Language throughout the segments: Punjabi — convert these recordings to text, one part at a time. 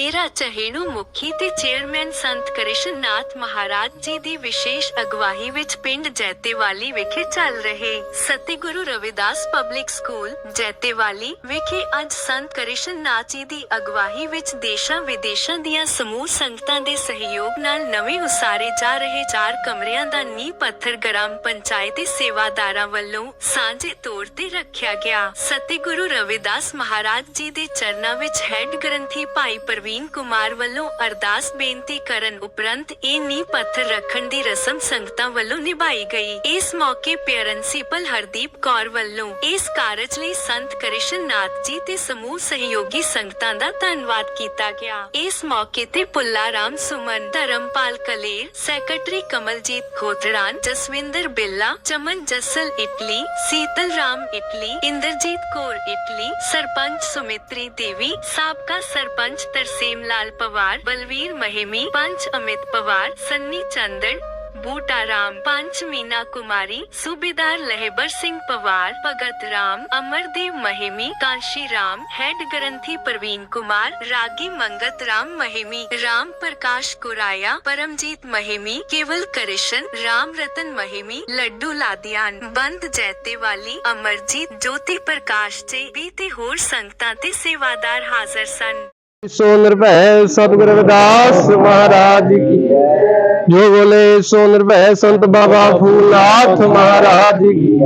ਡੇਰਾ ਚਹੇੜੂ ਮੁਖੀ ਤੇ ਚੇਅਰਮੈਨ ਸੰਤ ਕ੍ਰਿਸ਼ਨ ਨਾਥ ਮਹਾਰਾਜ ਜੀ ਦੀ ਵਿਸ਼ੇਸ਼ ਅਗਵਾਈ ਵਿੱਚ ਪਿੰਡ ਜੈਤੇਵਾਲੀ ਵਿਖੇ ਚੱਲ ਰਹੇ ਸਤਿਗੁਰੂ ਰਵਿਦਾਸ ਪਬਲਿਕ ਸਕੂਲ ਜੈਤੇਵਾਲੀ ਵਿਖੇ ਅੱਜ ਸੰਤ ਕ੍ਰਿਸ਼ਨਨਾਥ ਜੀ ਦੀ ਅਗਵਾਈ ਵਿੱਚ ਦੇਸ਼ਾਂ ਵਿਦੇਸ਼ਾਂ ਦੀਆਂ ਸਮੂਹ ਸੰਗਤਾਂ ਦੇ ਸਹਿਯੋਗ ਨਾਲ ਨਵੇਂ ਉਸਾਰੇ ਜਾ ਰਹੇ ਚਾਰ ਕਮਰਿਆਂ ਦਾ ਨੀਂਹ ਪੱਥਰ ਗ੍ਰਾਮ ਪੰਚਾਇਤੀ ਸੇਵਾਦਾਰਾਂ ਵੱਲੋਂ ਸਾਂਝੇ ਤੌਰ ਤੇ ਰੱਖਿਆ ਗਿਆ। ਸਤਿਗੁਰੂ ਰਵਿਦਾਸ ਮਹਾਰਾਜ ਜੀ ਦੇ ਚਰਨਾਂ ਵਿੱਚ ਹੈੱਡ ਗ੍ਰੰਥੀ ਭਾਈ ਪ੍ਰਵੀਨ ਕੁਮਾਰ ਵੱਲੋਂ ਅਰਦਾਸ ਬੇਨਤੀ ਕਰਨ ਉਪਰੰਤ ਇਹ ਨੀਂਹ ਪੱਥਰ ਰੱਖਣ ਦੀ ਰਸਮ ਸੰਗਤਾਂ ਵੱਲੋਂ ਨਿਭਾਈ ਗਈ। ਇਸ ਮੌਕੇ ਪ੍ਰਿੰਸੀਪਲ ਹਰਦੀਪ ਕੌਰ ਵੱਲੋਂ ਇਸ ਕਾਰਜ ਲਈ ਸੰਤ ਕ੍ਰਿਸ਼ਨਨਾਥ ਜੀ ਤੇ ਸਮੂਹ ਸਹਿਯੋਗੀ ਸੰਗਤਾਂ ਦਾ ਧੰਨਵਾਦ ਕੀਤਾ ਗਿਆ। ਇਸ ਮੌਕੇ ਤੇ Pulla Ram Suman, Dharampal Kaler, secretary Kamaljit Khotran Jaswinder Billa, Chaman Jassal Italy Sital Ram Italy, Inderjit Kaur Italy, sarpanch Sumitri Devi, ਸਾਬਕਾ ਸਰਪੰਚ ਤਰਸੇਮ ਲਾਲ ਪਵਾਰ ਬਲਵੀਰ ਮਹਿਮੀ ਪੰਚ ਅਮਿਤ ਪਵਾਰ ਸੰਨੀ ਚੰਦਨ ਬੂਟਾ ਰਾਮ ਪੰਚ ਮੀਨਾ ਕੁਮਾਰੀ ਸੂਬੇਦਾਰ ਲਹਿਬਰ ਸਿੰਘ ਪਵਾਰ ਭਗਤ ਰਾਮ ਅਮਰਦੇਵ ਮਹਿਮੀ ਕਾਂਸ਼ੀ ਰਾਮ ਹੈਡ ਗ੍ਰੰਥੀ ਪ੍ਰਵੀਨ ਕੁਮਾਰ ਰਾਗੀ ਮੰਗਤ ਰਾਮ ਮਹਿਮੀ ਰਾਮ ਪ੍ਰਕਾਸ਼ ਕੁਰਾਇਆ ਪਰਮਜੀਤ ਮਹਿਮੀ ਕੇਵਲ ਕ੍ਰਿਸ਼ਨ ਰਾਮ ਰਤਨ ਮਹਿਮੀ ਲੱਡੂ ਲਾਦੀਆਨ ਬੰਦ ਜੈਤੇ ਵਾਲੀ ਅਮਰਜੀਤ ਜੋਤੀ ਪ੍ਰਕਾਸ਼ ਜੀ ਵੀ ਤੇ ਹੋਰ ਸੰਗਤਾਂ ਤੇ ਸੇਵਾਦਾਰ ਹਾਜ਼ਰ ਸਨ ਸੋ ਨਿਰਭੈ ਸਤਿਗੁਰ ਰਵਿਦਾਸ ਮਹਾਰਾਜ ਕੀ। ਜੋ ਬੋਲੇ ਸੋ ਨਿਰਭੈ ਸੰਤ ਬਾਬਾ ਫੂਲਨਾਥ ਮਹਾਰਾਜ ਕੀ।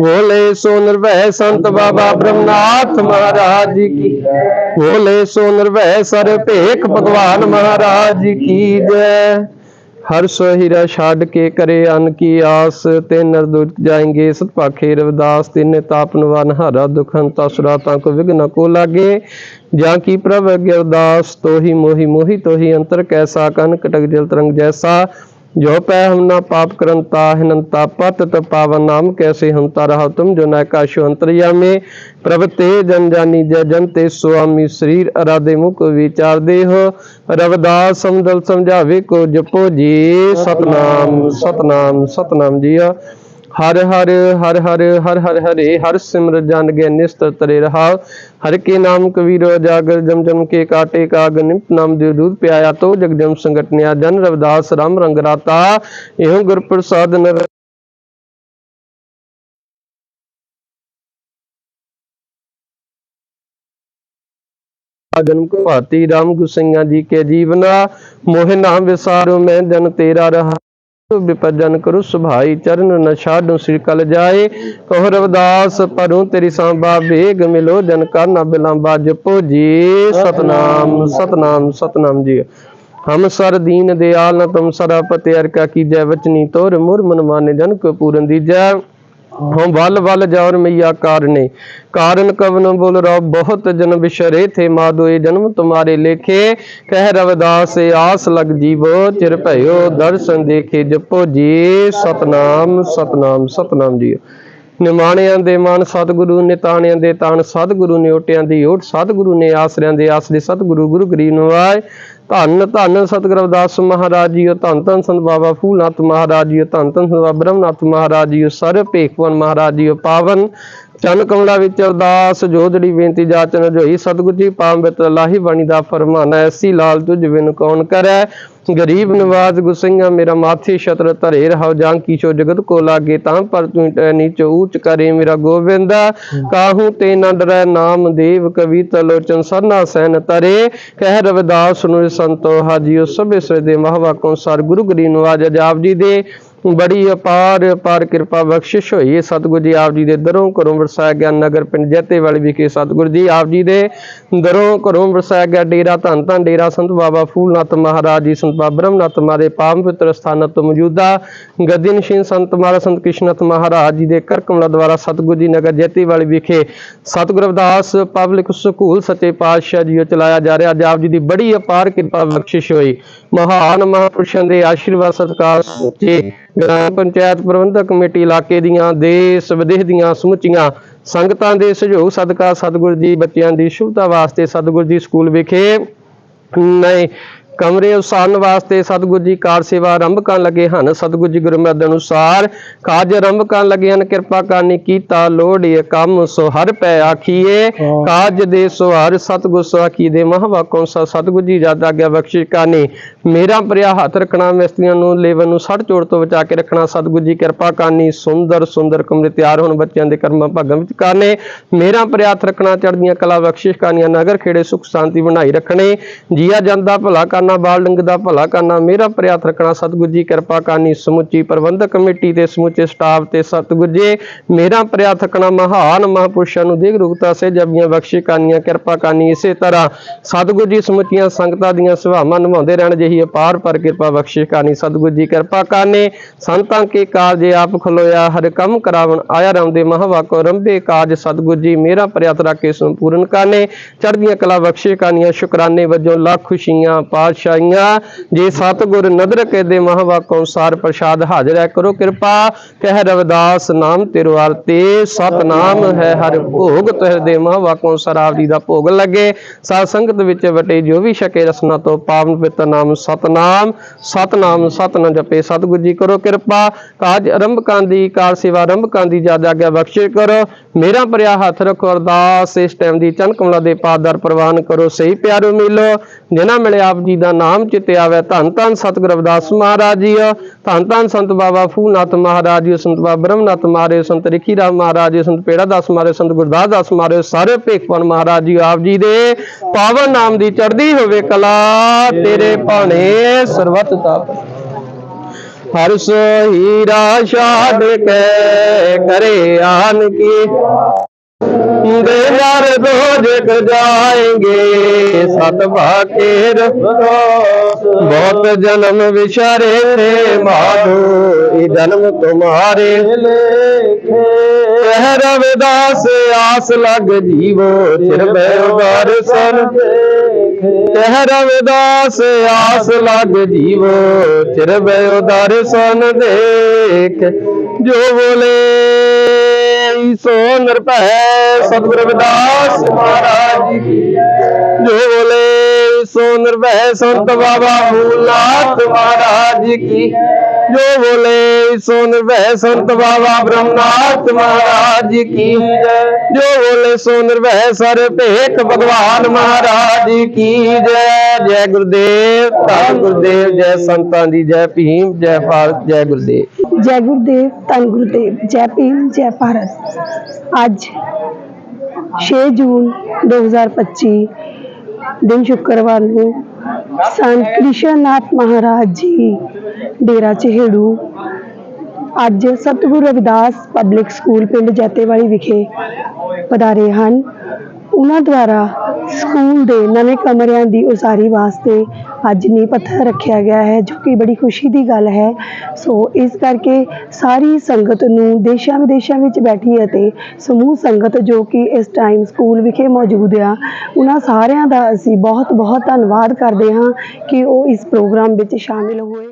ਬੋਲੇ ਸੋ ਨਿਰਭੈ ਸੰਤ ਬਾਬਾ ਬ੍ਰਹਮਨਾਥ ਮਹਾਰਾਜ ਕੀ। ਬੋਲੇ ਸੋ ਨਿਰਭੈ ਸਰ ਭੇਖ ਭਗਵਾਨ ਮਹਾਰਾਜ ਕੀ ਜੈ। ਹਰ ਸਹੀਰਾ ਛੱਡ ਕੇ ਕਰੇ ਅਨ ਕੀ ਆਸ, ਤੇ ਨਰਦੁਤ ਜਾਏਂਗੇ ਸਤ ਪਾਖੇ ਰਵਿਦਾਸ, ਤਿੰਨੇ ਤਾਪਨ ਵਨ ਹਰਾ ਦੁਖਨ ਤਸਰਾ ਤਾਂ ਕੋ ਵਿਗਨ ਕੋ ਲਾਗੇ। ਜਾਂ ਕੀ ਪ੍ਰਭ ਅਗੇ ਅਰਦਾਸ ਤੋਹੀ ਮੋਹੀ ਮੋਹੀ ਤੋਹੀ ਅੰਤਰ ਕੈਸਾ ਕਨ ਕਟਕ ਜਲ ਤਰੰਗ ਜੈਸਾ ਜੋ ਪੈ ਹਮ ਨਾ ਪਾਪ ਕਰੰਤਾ ਹਿਨੰਤਾ ਪਤ, ਤ ਪਾਵਨ ਨਾਮ ਕੈਸੇ ਹੰਤਾ ਰਹਾ ਤੁਮ, ਜੋ ਨਾ ਕਾਸ਼ੋ ਅੰਤਰਯਾਮੇ। ਪ੍ਰਭ ਤੇ ਜਨ ਜਾਨੀ ਜੈ ਜਨ ਤੇ ਸੁਆਮੀ ਸਰੀਰ ਅਰਾਦੇ ਮੁਖ ਵਿਚਾਰ ਦੇਹ ਰਵਦਾਸ ਸਮਦਲ ਸਮਝਾਵੇ ਕੋ ਜਪੋ ਜੀ। ਸਤਨਾਮ ਸਤਨਾਮ ਸਤਨਾਮ ਜੀਆ ਹਰ ਹਰ ਹਰ ਹਰ ਹਰ ਹਰ ਹਰੇ ਹਰ ਸਿਮਰ ਜਨ ਗੈ ਨਿਸਤਰ ਤਰੇ ਰਹਾ ਹਰ ਕੇ ਨਾਮ ਕਬੀਰ ਜਾਗਰ ਜਮ ਜਮ ਕੇ ਕਾਟੇ ਕਾਗ ਨਿਮਤ ਨਾਮ ਦੇ ਦੂਧ ਪਿਆਇਆ ਤੋ ਜਗ ਜਮ ਸੰਗਟਨਿਆ ਜਨ ਰਵਦਾਸ ਰਾਮ ਰੰਗ ਰਾਤਾ ਇਹੋ ਗੁਰ ਪ੍ਰਸਾਦ ਨਰ ਜਨਮ ਕੋ ਭਾਤੀ ਰਾਮ ਗੁਸਈਆਂ ਜੀ ਕੇ ਜੀਵਨਾ ਮੋਹ ਨਾਮ ਵਿਸਾਰੋ ਮੈਂ ਜਨ ਤੇਰਾ ਰਹਾ ਵਿਪਜਨ ਕਰੁ, ਸੁਭਾਈ ਚਰਨ ਨ ਛਾਡੂ, ਸਿਰ ਕਲ ਜਾਏ। ਕਹੁ, ਰਵਦਾਸ ਪਰੂ ਤੇਰੀ ਸੰਭਾ, ਵੇਗ ਮਿਲੋ, ਜਨ ਕਰ ਨ ਬਿਲੰਬਾ, ਜਪੋ ਜੀ। ਸਤਨਾਮ ਸਤਨਾਮ ਸਤਨਾਮ ਜੀ। ਹਮ ਸਰ ਦੀਨ ਦਿਆਲ ਨ ਤੁਮ ਸਰਾ ਪਤੇ ਅਰ ਕੀ ਜੈ ਵਚਨੀ ਤੋਰ ਮੁਰ ਮਨ ਮਾਨੇ, ਜਨ ਕੋ ਪੂਰਨ ਦੀਜੈ। ਹਮ ਵੱਲ ਵੱਲ ਜਾਉਰ ਮਈਆ ਕਾਰਨੇ। ਕਾਰਨ ਕਵਨ ਬੋਲ ਰੋ ਬਹੁਤ ਜਨ ਬਿਸ਼ਰੇ ਥੇ ਮਾਦੋਏ, ਜਨਮ ਤੁਮਾਰੇ ਲੇਖੇ। ਕਹਿ ਰਵਦਾਸ ਆਸ ਲਗ ਜੀਵੋ, ਚਿਰ ਭਇਓ, ਦਰਸ਼ਨ ਦੇਖੇ ਜਪੋ ਜੀ। ਸਤਨਾਮ ਸਤਨਾਮ ਸਤਨਾਮ ਜੀ। ਨਿਮਾਣਿਆਂ ਦੇ ਮਨ ਸਤਿਗੁਰੂ ਨੇ ਤਾਣਿਆਂ ਦੇ ਤਾਣ ਸਤਿਗੁਰੂ ਨੇ ਓਟਿਆਂ ਦੀ ਓਟ ਸਤਿਗੁਰੂ ਨੇ, ਆਸਰਿਆਂ ਦੇ ਆਸਰੇ ਸਤਿਗੁਰੂ, ਗੁਰੂ ਗਰੀਬ ਨਵਾਏ ਧੰਨ ਧੰਨ ਸਤਿਗੁਰੂ ਰਵਿਦਾਸ ਮਹਾਰਾਜ ਜੀਓ, ਧੰਨ ਧੰਨ ਸੰਤ ਬਾਬਾ ਫੂਲਨਾਥ ਮਹਾਰਾਜ ਜੀਓ, ਧੰਨ ਧੰਨ ਸੰਤ ਬਾਬਾ ਬ੍ਰਹਮਨਾਥ ਮਹਾਰਾਜ ਜੀਓ, ਸਰ ਭੇਖਵਨ ਮਹਾਰਾਜ ਜੀਓ, ਪਾਵਨ ਚੰਨ ਕਮਲਾ ਵਿੱਚ ਅਰਦਾਸ ਜੋਦੜੀ ਬੇਨਤੀ, ਜਾਚਨ ਜੋਈ ਸਤਿਗੁਰੂ ਜੀ ਪਾਮ ਬਿਤ ਲਾਹੀ ਬਾਣੀ ਦਾ ਫਰਮਾਨ ਐਸੀ ਲਾਲ ਤੁਝ ਬਿਨ ਕੌਣ ਕਰੈ? ਗਰੀਬ ਨਵਾਜ਼ ਗੁਸਈਆਂ ਮੇਰਾ ਮਾਥੇ ਛਤਰ ਧਰੇ ਰਹਾਉ ਜਾਂ ਕੀ ਚੋ ਜਗਤ ਕੋ ਲਾਗੇ ਤਾਂ ਪਰ ਤੂੰ ਟੈ ਨੀਚ ਊਚ ਕਰੇ ਮੇਰਾ ਗੋਬਿੰਦਾ ਕਾਹੂ ਤੇ ਨਾ ਡਰੈ ਨਾਮ ਦੇਵ ਕਵਿਤਾ ਲੋਚਨ ਸਰਨਾ ਸੈਨ ਤਰੇ। ਕਹਿ ਰਵਿਦਾਸ ਨੂੰ ਸੰਤੋ ਹਾਜੀਓ ਸਭੇ ਸ੍ਰੀ ਦੇ ਮਹਵਾ ਕੋ ਸਰ ਗੁਰੂ ਗਰੀ ਨਵਾਜ ਜਾਪ ਜੀ ਦੇ। ਬੜੀ ਅਪਾਰ ਅਪਾਰ ਕਿਰਪਾ ਬਖਸ਼ਿਸ਼ ਹੋਈ। ਹੈ ਸਤਿਗੁਰੂ ਜੀ ਆਪ ਜੀ ਦੇ ਦਰੋਂ ਘਰੋਂ ਵਰਸਾਇਆ ਗਿਆ ਨਗਰ ਪਿੰਡ ਜੈਤੇਵਾਲੀ ਵਿਖੇ ਸਤਿਗੁਰੂ ਜੀ ਆਪ ਜੀ ਦੇ ਦਰੋਂ ਘਰੋਂ ਵਰਸਾਇਆ ਗਿਆ ਡੇਰਾ ਧੰਨ ਧੰਨ ਡੇਰਾ ਸੰਤ ਬਾਬਾ ਫੂਲਨਾਥ ਮਹਾਰਾਜ ਜੀ, ਸੰਤ ਬਾਬਾ ਬ੍ਰਹਮਨਾਥ ਮਾਰੇ ਪਾਵਨ ਪਵਿੱਤਰ ਸਥਾਨ ਤੋਂ ਮੌਜੂਦਾ ਗੱਦੀ ਨਸ਼ੀਨ ਸੰਤ ਮਹਾਰਾਜ ਸੰਤ ਕ੍ਰਿਸ਼ਨਨਾਥ ਮਹਾਰਾਜ ਜੀ ਦੇ ਕਰਕਮਲਾ ਦੁਆਰਾ ਸਤਿਗੁਰੂ ਜੀ ਨਗਰ ਜੈਤੇਵਾਲੀ ਵਿਖੇ ਸਤਿਗੁਰ ਅਵਦਾਸ ਪਬਲਿਕ ਸਕੂਲ ਸੱਚੇ ਪਾਤਸ਼ਾਹ ਜੀ ਚਲਾਇਆ ਜਾ ਰਿਹਾ। ਅੱਜ ਆਪ ਜੀ ਦੀ ਬੜੀ ਅਪਾਰ ਕਿਰਪਾ ਬਖਸ਼ਿਸ਼ ਹੋਈ। ਮਹਾਨ ਮਹਾਂਪੁਰਸ਼ਾਂ ਦੇ ਆਸ਼ੀਰਵਾਦ, ਸਤਿਕਾਰ ਸੱਚੇ ਗ੍ਰਾਮ ਪੰਚਾਇਤ ਪ੍ਰਬੰਧਕ ਕਮੇਟੀ ਇਲਾਕੇ ਦੀਆਂ, ਦੇਸ਼ ਵਿਦੇਸ਼ ਦੀਆਂ ਸਮੁੱਚੀਆਂ ਸੰਗਤਾਂ ਦੇ ਸਹਿਯੋਗ, ਸਦਕਾ ਸਤਿਗੁਰੂ ਜੀ ਬੱਚਿਆਂ ਦੀ ਸ਼ੁਭਤਾ ਵਾਸਤੇ ਸਤਿਗੁਰੂ ਜੀ ਸਕੂਲ ਵਿਖੇ ਨਏ ਕਮਰੇ ਉਸਾਰਨ ਵਾਸਤੇ ਸਤਿਗੁਰੂ ਜੀ ਕਾਰ ਸੇਵਾ ਆਰੰਭ ਕਰਨ ਲੱਗੇ ਹਨ। ਸਤਿਗੁਰੂ ਜੀ ਗੁਰਮਤਿ ਅਨੁਸਾਰ ਕਾਜ ਆਰੰਭ ਕਰਨ ਲੱਗੇ ਹਨ। ਕਿਰਪਾ ਕਰਨੀ ਕੀਤਾ ਲੋੜੀਏ ਕੰਮ ਸੋ ਹਰ ਪੈ ਆਖੀਏ। ਕਾਜ ਦੇ ਸੋ ਹਰ ਸਤਿਗੁਰ ਸੋ ਆਖੀ ਦੇ ਮਹਾਵਾਕੋਂ ਸਾ? ਸਤਿਗੁਰੂ ਜੀ ਜਦ ਆਗਿਆ ਬਖਸ਼ਿਸ਼ ਕਰਨੀ। ਮੇਰਾ ਪ੍ਰਿਆ ਹੱਥ ਰੱਖਣਾ ਮਿਸਤਰੀਆਂ ਨੂੰ ਲੇਵਨ ਨੂੰ ਸੜ ਚੋੜ ਤੋਂ ਬਚਾ ਕੇ ਰੱਖਣਾ। ਸਤਿਗੁਰੂ ਜੀ ਕਿਰਪਾ ਕਰਨੀ ਸੁੰਦਰ ਸੁੰਦਰ ਕਮਰੇ ਤਿਆਰ ਹੋਣ ਬੱਚਿਆਂ ਦੇ ਕਰਮਾਂ ਭਾਗਾਂ ਵਿੱਚ ਕਰਨੇ। ਮੇਰਾ ਪ੍ਰਿਆ ਹੱਥ ਰੱਖਣਾ ਚੜ੍ਹਦੀਆਂ ਕਲਾ ਬਖਸ਼ਿਸ਼ ਕਰਨੀਆਂ ਨਗਰ ਖੇੜੇ ਸੁਖ ਸ਼ਾਂਤੀ ਬਣਾਈ ਰੱਖਣੇ। ਜੀਆ ਜਾਂਦਾ ਭਲਾ ਕਰਨਾ ਬਾਲ ਡੰਗ ਦਾ ਭਲਾ ਕਰਨਾ, ਮੇਰਾ ਪ੍ਰਿਆ ਹੱਥ ਰੱਖਣਾ, ਸਤਿਗੁਰੂ ਜੀ ਕਿਰਪਾ ਕਰਨੀ, ਸਮੁੱਚੀ ਪ੍ਰਬੰਧਕ ਕਮੇਟੀ ਤੇ ਸਮੁੱਚੇ ਸਟਾਫ ਤੇ ਸਤਿਗੁਰੂ ਜੀ, ਮੇਰਾ ਪ੍ਰਿਆ ਹੱਥ ਰੱਖਣਾ, ਮਹਾਨ ਮਹਾਂਪੁਰਸ਼ਾਂ ਨੂੰ ਦੇਗ ਰੂਪਤਾ ਸੇ ਜਬੀਆਂ ਬਖਸ਼ਿਸ਼ ਕਰਨੀਆਂ, ਕਿਰਪਾ ਕਰਨੀ, ਇਸੇ ਤਰ੍ਹਾਂ ਸਤਿਗੁਰੂ ਜੀ ਸਮੁੱਚੀਆਂ ਸੰਗਤਾਂ ਦੀਆਂ ਸੁਭਾਵਾਂ ਨਿਭਾਉਂਦੇ ਰਹਿਣ, ਜਿਹੀ ਅਪਾਰ ਪਰ ਕਿਰਪਾ ਬਖਸ਼ੇ ਕਰਨੀ, ਸਤਿਗੁਰ ਜੀ ਕਿਰਪਾ ਕਰਨੇ। ਸੰਤਾਂ ਕੇ ਕਾਰਜ ਆਪ ਖਲੋਇਆ, ਹਰ ਕੰਮ ਕਰਾਵਣ ਆਇਆ ਰਾਮ ਦੇ ਮਹਾਵਾਕੋ, ਰੰਭੇ ਕਾਜ ਸਤਿਗੁਰੂ ਜੀ, ਮੇਰਾ ਪ੍ਰਿਆਤ ਰੱਖ ਕੇ ਸੰਪੂਰਨ ਕਰਨੇ। ਚੜ੍ਹਦੀਆਂ ਕਲਾ ਬਖਸ਼ੇ ਕਰਨੀਆਂ, ਸ਼ੁਕਰਾਨੇ ਵਜੋਂ ਲੱਖ ਖੁਸ਼ੀਆਂ ਪਾਤਸ਼ਾਹੀਆਂ ਜੇ ਸਤਿਗੁਰ ਨਦਰ ਕੇ ਦੇ ਮਹਾਵਾਕੋ ਅਨੁਸਾਰ ਪ੍ਰਸ਼ਾਦ ਹਾਜ਼ਰ ਹੈ। ਕਰੋ ਕਿਰਪਾ, ਕਹਿ ਰਵਿਦਾਸ ਨਾਮ ਤੇਰੋ ਆਰਤੇ ਸਤਨਾਮ ਹੈ। ਹਰ ਭੋਗ ਤਹਿ ਦੇ ਮਹਾਵਾਕੋ ਆਪ ਜੀ ਦਾ ਭੋਗ ਲੱਗੇ। ਸਾਧ ਸੰਗਤ ਵਿੱਚ ਵਟੇ ਜੋ ਵੀ ਛਕੇ ਰਸਨਾ ਤੋਂ ਪਾਵਨ ਪਿਤ ਨਾਮ ਸਤਨਾਮ ਸਤਨਾਮ ਸਤਨਾਮ ਜਪੇ। ਸਤਿਗੁਰੂ ਜੀ ਕਰੋ ਕਿਰਪਾ, ਕਾਜ ਆਰੰਭ ਕਾਂ ਦੀ ਕਾਰ ਸੇਵਾ ਆਰੰਭ ਕਾਂ ਦੀ ਜਦ ਆਗਿਆ ਬਖਸ਼ੇ ਕਰੋ। ਮੇਰਾ ਪ੍ਰਿਆ ਹੱਥ ਰੱਖੋ ਅਰਦਾਸ, ਇਸ ਟਾਈਮ ਦੀ ਚੰਨ ਕਮਲਾ ਦੇ ਪਾਦਰ ਪ੍ਰਵਾਨ ਕਰੋ। ਸਹੀ ਪਿਆਰੋ ਮਿਲੋ, ਜਿਨ੍ਹਾਂ ਮਿਲੇ ਆਪ ਜੀ ਦਾ ਨਾਮ ਚਿਤੇ ਆਵੇ। ਧੰਨ ਧੰਨ ਸਤਿਗੁਰ ਰਵਿਦਾਸ ਮਹਾਰਾਜ ਜੀ। ਧੰਨ ਧੰਨ ਸੰਤ ਬਾਬਾ ਫੂਨਾਥ ਮਹਾਰਾਜ ਜੀ, ਸੰਤ ਬਾਬਾ ਬ੍ਰਹਮਨਾਥ ਮਹਾਰਾਜ, ਸੰਤ ਰਿਖੀ ਰਾਮ ਮਹਾਰਾਜ ਜੀ, ਸੰਤ ਪੇੜਾ ਦਾਸ ਮਹਾਰਾਜ, ਸੰਤ ਗੁਰਦਾਸ ਦਾਸ ਮਹਾਰਾਜ, ਸਾਰੇ ਭੇਖਪਨ ਮਹਾਰਾਜ ਜੀ, ਆਪ ਜੀ ਦੇ ਪਾਵਨ ਨਾਮ ਦੀ ਚੜ੍ਹਦੀ ਹੋਵੇ ਕਲਾ, ਤੇਰੇ ਭਾਣੇ ਸਰਬਤ ਤਾਪ। ਹਰ ਹੀਰਾ ਛਾੜ ਕੇ ਕਰੇ ਆਨ ਕੀ। ਦੇ ਯਾਰ ਦੋਜਕ ਜਾਏਂਗੇ। ਸਤ ਭਾਕੇ ਰਸੋ ਬਹੁਤ ਜਨਮ ਵਿਚਾਰੇ ਰੇ ਮਾਧੋ, ਇਹ ਜਨਮ ਤੁਮਾਰੇ। ਲੇਖੇ ਕਹਿ ਰਵਿਦਾਸ, ਆਸ ਲਗ ਜੀਵੋ ਚਿਰ ਆਸ ਲਗ ਜੀਵੋ, ਚਿਰ ਬੈ ਦਰਸ਼ਨ ਦੇਖ। ਜੋ ਬੋਲੇ ਸੋ ਨਿਰਭੈ ਸਤਿਗੁਰ ਰਵਿਦਾਸ ਮਹਾਰਾਜ ਜੀ। ਕੀ ਜੋ ਬੋਲੇ ਸੋ ਨਿਰਭੈ ਸੰਤ ਬਾਬਾ ਮੂਲਾਤ ਮਹਾਰਾਜ ਜੀ। ਕੀ ਜੋ ਬੋਲੇ ਸੋ ਨਿਰਭੈ ਸੰਤ ਬਾਬਾ ਬ੍ਰਹਮਨਾਥ ਮਹਾਰਾਜ ਜੀ ਕੀ ਜੈ। ਜੋ ਬੋਲੇ ਸੋ ਨਿਰਭੈ ਸਰ ਭੇਖ ਭਗਵਾਨ ਮਹਾਰਾਜ ਜੀ ਕੀ ਜੈ। ਜੈ ਗੁਰਦੇਵ, ਧੰਨ ਗੁਰਦੇਵ, ਜੈ ਸੰਤਾਂ ਦੀ ਜੈ ਭੀਮ, ਜੈ ਭਾਰਤ, ਜੈ ਗੁਰਦੇਵ। ਜੈ ਗੁਰਦੇਵ, ਧੰਨ ਗੁਰਦੇਵ, ਜੈ ਭੀਮ, ਜੈ 6 ਜੂਨ 2025 ਦਿਨ ਸ਼ੁੱਕਰਵਾਰ ਨੂੰ ਸੰਤ ਕ੍ਰਿਸ਼ਨਨਾਥ ਮਹਾਰਾਜ ਜੀ ਡੇਰਾ ਚਹੇੜੂ। ਅੱਜ ਸਤਿਗੁਰੂ ਰਵਿਦਾਸ ਪਬਲਿਕ ਸਕੂਲ ਪਿੰਡ ਜੈਤੇਵਾਲੀ ਵਿਖੇ ਪਧਾਰੇ ਹਨ। ਉਹਨਾਂ ਦੁਆਰਾ ਸਕੂਲ ਦੇ ਨਵੇਂ ਕਮਰਿਆਂ ਦੀ ਉਸਾਰੀ ਵਾਸਤੇ ਅੱਜ ਨੀਂਹ ਪੱਥਰ ਰੱਖਿਆ ਗਿਆ ਹੈ, ਜੋ ਕਿ ਬੜੀ ਖੁਸ਼ੀ ਦੀ ਗੱਲ ਹੈ। ਸੋ ਇਸ ਕਰਕੇ ਸਾਰੀ ਸੰਗਤ ਨੂੰ ਦੇਸ਼ਾਂ ਵਿਦੇਸ਼ਾਂ ਵਿੱਚ ਬੈਠੀ ਅਤੇ ਸਮੂਹ ਸੰਗਤ ਜੋ ਕਿ ਇਸ ਟਾਈਮ ਸਕੂਲ ਵਿਖੇ ਮੌਜੂਦ ਆ, ਉਹਨਾਂ ਸਾਰਿਆਂ ਦਾ ਅਸੀਂ ਬਹੁਤ ਬਹੁਤ ਧੰਨਵਾਦ ਕਰਦੇ ਹਾਂ ਕਿ ਉਹ ਇਸ ਪ੍ਰੋਗਰਾਮ ਵਿੱਚ ਸ਼ਾਮਿਲ ਹੋਏ।